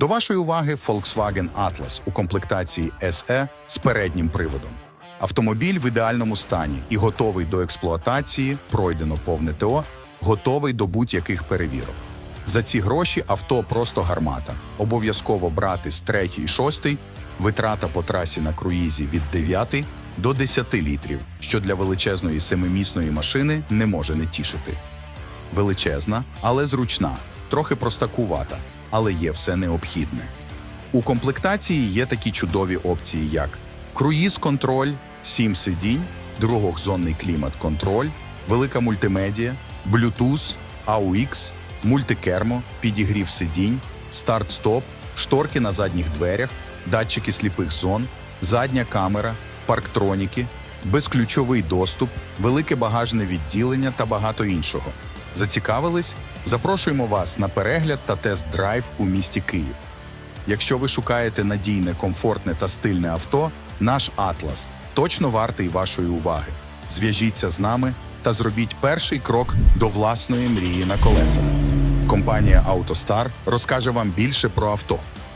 До вашої уваги Volkswagen Atlas у комплектації SE з переднім приводом. Автомобіль в ідеальному стані і готовий до експлуатації, пройдено повне ТО, готовий до будь-яких перевірок. За ці гроші авто просто гармата. Обов'язково брати з 3 і 6, витрата по трасі на круїзі від 9 до 10 літрів, що для величезної семимісної машини не може не тішити. Величезна, але зручна, трохи простакувата, але є все необхідне. У комплектації є такі чудові опції, як круїз-контроль, 7 сидінь, другохзонний клімат-контроль, велика мультимедія, Bluetooth, AUX, мультикермо, підігрів сидінь, старт-стоп, шторки на задніх дверях, датчики сліпих зон, задня камера, парктроніки, безключовий доступ, велике багажне відділення та багато іншого. Зацікавились? Запрошуємо вас на перегляд та тест-драйв у місті Київ. Якщо ви шукаєте надійне, комфортне та стильне авто, наш Атлас точно вартий вашої уваги. Зв'яжіться з нами та зробіть перший крок до власної мрії на колесах. Компанія «АвтоСтар» розкаже вам більше про авто.